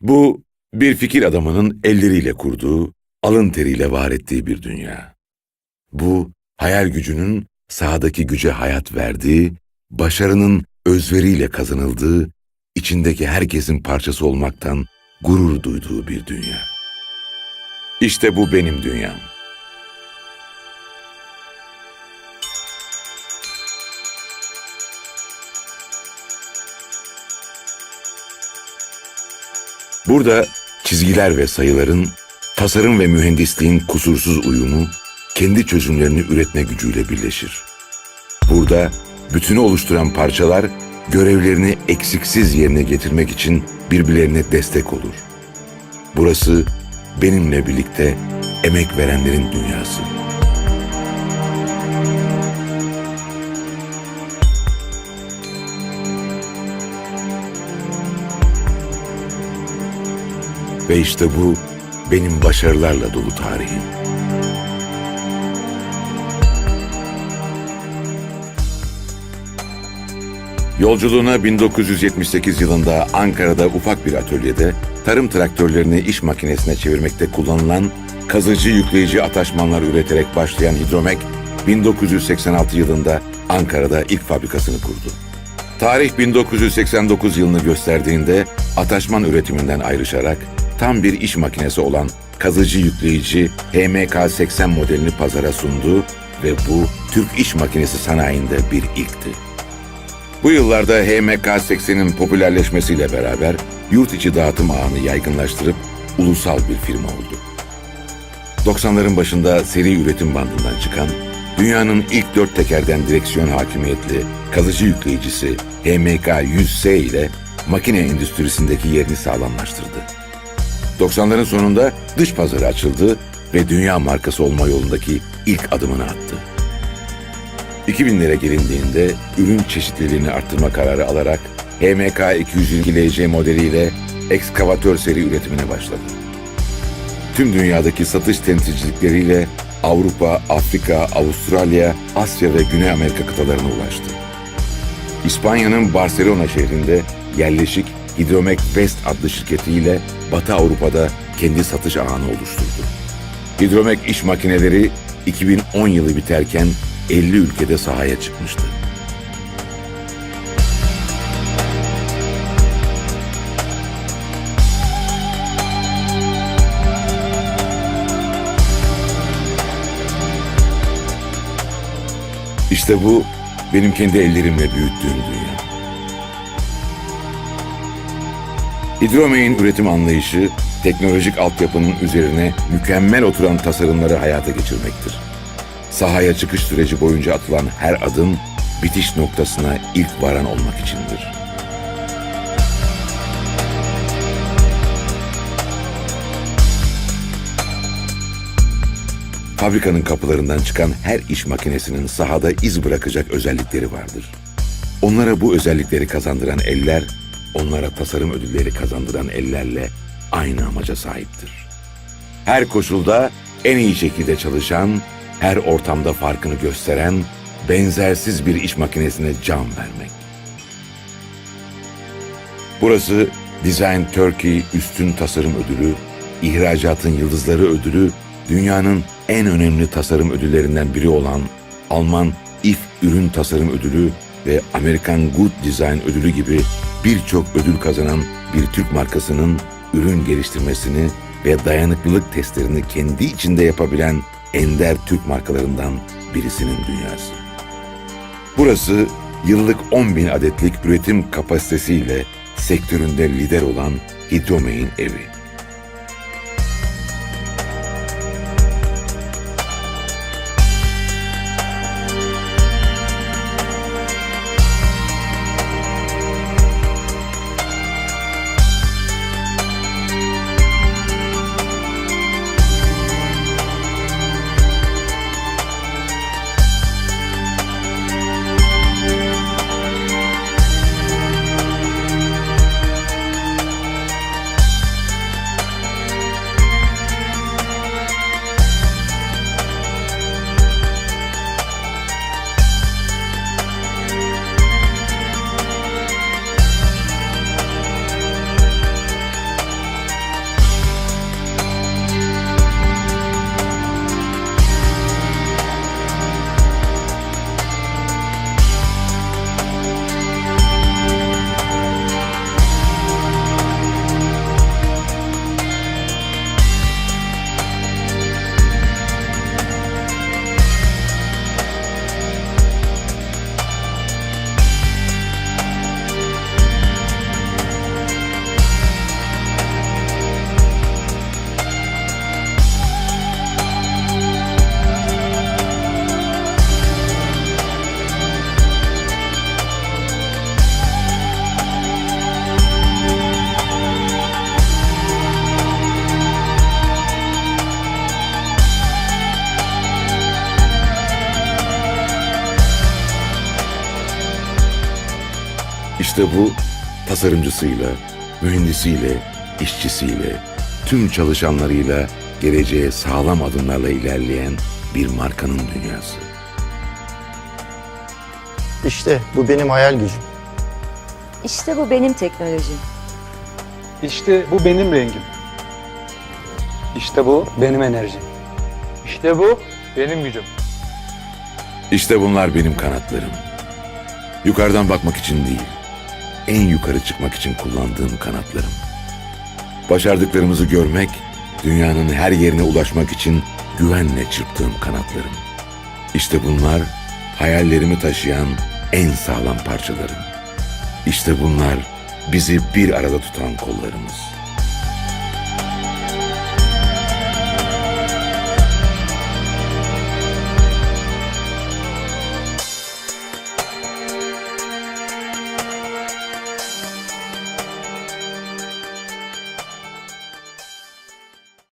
Bu bir fikir adamının elleriyle kurduğu, alın teriyle var ettiği bir dünya. Bu hayal gücünün sahadaki güce hayat verdiği, başarının özveriyle kazanıldığı, içindeki herkesin parçası olmaktan gurur duyduğu bir dünya. İşte bu benim dünyam. Burada çizgiler ve sayıların, tasarım ve mühendisliğin kusursuz uyumu, kendi çözümlerini üretme gücüyle birleşir. Burada bütünü oluşturan parçalar görevlerini eksiksiz yerine getirmek için birbirlerine destek olur. Burası benimle birlikte emek verenlerin dünyası. Ve işte bu benim başarılarla dolu tarihim. Yolculuğuna 1978 yılında Ankara'da ufak bir atölyede tarım traktörlerini iş makinesine çevirmekte kullanılan kazıcı yükleyici ataşmanlar üreterek başlayan Hidromek, 1986 yılında Ankara'da ilk fabrikasını kurdu. Tarih 1989 yılını gösterdiğinde ataşman üretiminden ayrışarak tam bir iş makinesi olan kazıcı yükleyici HMK-80 modelini pazara sundu ve bu Türk iş makinesi sanayinde bir ilkti. Bu yıllarda HMK-80'in popülerleşmesiyle beraber yurt içi dağıtım ağını yaygınlaştırıp ulusal bir firma oldu. 90'ların başında seri üretim bandından çıkan, dünyanın ilk dört tekerden direksiyon hakimiyetli kazıcı yükleyicisi HMK-100S ile makine endüstrisindeki yerini sağlamlaştırdı. 90'ların sonunda dış pazarı açıldı ve dünya markası olma yolundaki ilk adımını attı. 2000'lere gelindiğinde ürün çeşitliliğini arttırma kararı alarak HMK 220 LC modeliyle ekskavatör seri üretimine başladı. Tüm dünyadaki satış temsilcilikleriyle Avrupa, Afrika, Avustralya, Asya ve Güney Amerika kıtalarına ulaştı. İspanya'nın Barcelona şehrinde yerleşik Hidromek West adlı şirketiyle Batı Avrupa'da kendi satış ağını oluşturdu. Hidromek iş makineleri 2010 yılı biterken 50 ülkede sahaya çıkmıştı. İşte bu benim kendi ellerimle büyüttüğüm dünya. Hidromey'in üretim anlayışı, teknolojik altyapının üzerine mükemmel oturan tasarımları hayata geçirmektir. Sahaya çıkış süreci boyunca atılan her adım, bitiş noktasına ilk varan olmak içindir. Fabrikanın kapılarından çıkan her iş makinesinin sahada iz bırakacak özellikleri vardır. Onlara bu özellikleri kazandıran eller, onlara tasarım ödülleri kazandıran ellerle aynı amaca sahiptir. Her koşulda en iyi şekilde çalışan, her ortamda farkını gösteren, benzersiz bir iş makinesine can vermek. Burası Design Turkey Üstün Tasarım Ödülü, İhracatın Yıldızları Ödülü, dünyanın en önemli tasarım ödüllerinden biri olan Alman IF Ürün Tasarım Ödülü ve Amerikan Good Design Ödülü gibi birçok ödül kazanan bir Türk markasının ürün geliştirmesini ve dayanıklılık testlerini kendi içinde yapabilen ender Türk markalarından birisinin dünyası. Burası yıllık 10 bin adetlik üretim kapasitesiyle sektöründe lider olan Hidrome'in evi. İşte bu tasarımcısıyla, mühendisiyle, işçisiyle, tüm çalışanlarıyla geleceğe sağlam adımlarla ilerleyen bir markanın dünyası. İşte bu benim hayal gücüm. İşte bu benim teknolojim. İşte bu benim rengim. İşte bu benim enerjim. İşte bu benim gücüm. İşte bunlar benim kanatlarım. Yukarıdan bakmak için değil, en yukarı çıkmak için kullandığım kanatlarım. Başardıklarımızı görmek, dünyanın her yerine ulaşmak için güvenle çırptığım kanatlarım. İşte bunlar hayallerimi taşıyan en sağlam parçalarım. İşte bunlar bizi bir arada tutan kollarımız.